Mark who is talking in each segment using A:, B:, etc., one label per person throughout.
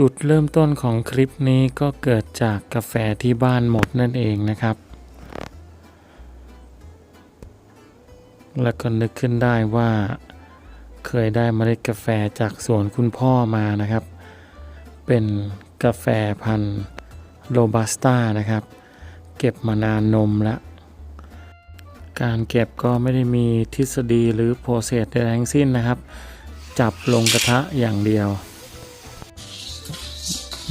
A: จุดเริ่มต้นของคลิปนี้ก็เกิดจากกาแฟที่บ้านหมดนั่นเองนะครับ แล้วก็นึกขึ้นได้ว่า เคยได้เมล็ดกาแฟจากสวนคุณพ่อมานะครับ เป็นกาแฟพันธุ์โรบัสต้านะครับ เก็บมานานนมล้วการเก็บก็ไม่ได้มีทฤษฎีหรือโปรเซสใดทั้งสิ้นนะครับ จับลงกระทะอย่างเดียว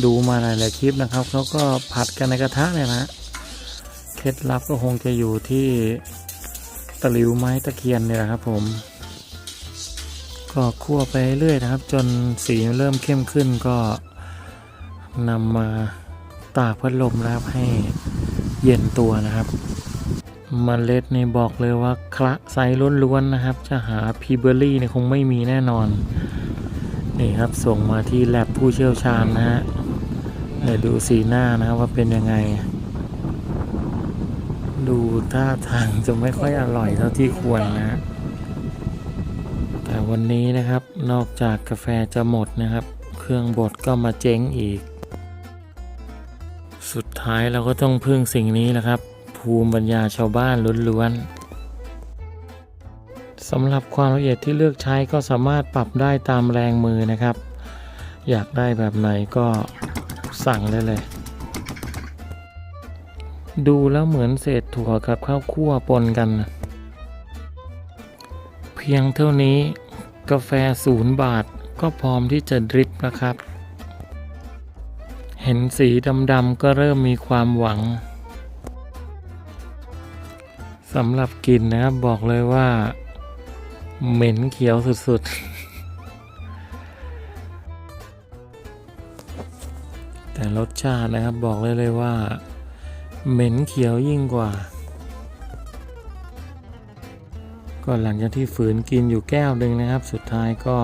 A: ดูมาหลายๆคลิปนะครับเขาก็ผัดกันในกระทะเนี่ยนะเคล็ดลับก็คงจะอยู่ที่ตะลิวไม้ตะเคียนเนี่ยแหละครับ ผม ก็คั่วไปเรื่อยนะครับ จนสีเริ่มเข้มขึ้นก็นำมาตากพัดลมแล้วให้เย็นตัวนะครับมเมล็ดนี่บอกเลยว่าคละไซล้วนๆนะครับ จะหาพีเบอร์รี่เนี่ยคงไม่มีแน่นอน นี่ครับส่งมาที่แลบผู้เชี่ยวชาญนะฮะ เดี๋ยวดูสีหน้านะครับว่าเป็นยังไง ดูท่าทางจะไม่ค่อยอร่อยเท่าที่ควรนะฮะแต่วันนี้นะครับนอกจากกาแฟจะหมดนะครับ เครื่องบดก็มาเจ๊งอีก สุดท้ายเราก็ต้องพึ่งสิ่งนี้แหละครับ ภูมิปัญญาชาวบ้านล้วนๆสำหรับความละเอียดที่เลือกใช้ก็สามารถปรับได้ตามแรงมือนะครับ อยากได้แบบไหนก็ สั่งได้เลย ดูแล้วเหมือนเศษถั่วกับข้าวคั่วปนกัน เพียงเท่านี้กาแฟศูนย์บาทก็พร้อมที่จะดริปนะครับ เห็นสีดำๆก็เริ่มมีความหวังสำหรับกลิ่นนะครับบอกเลยว่า เหม็นเขียวสุดๆ แต่รสชาตินะครับบอกเลยเลยว่า เหม็นเขียวยิ่งกว่า ก็หลังจากที่ฝืนกินอยู่แก้วหนึ่งนะครับ สุดท้ายก็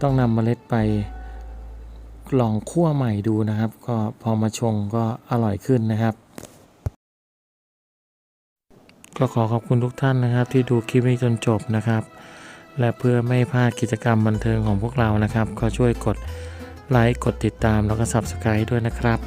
A: ต้องนำเมล็ดไปลองคั่วใหม่ดูนะครับ ก็พอมาชงก็อร่อยขึ้นนะครับ ก็ขอขอบคุณทุกท่านนะครับ ที่ดูคลิปนี้จนจบนะครับ และเพื่อไม่พลาดกิจกรรมบันเทิงของพวกเรานะครับ ก็ช่วยกด ไลค์กดติดตามแล้วก็ Subscribe ด้วยนะครับ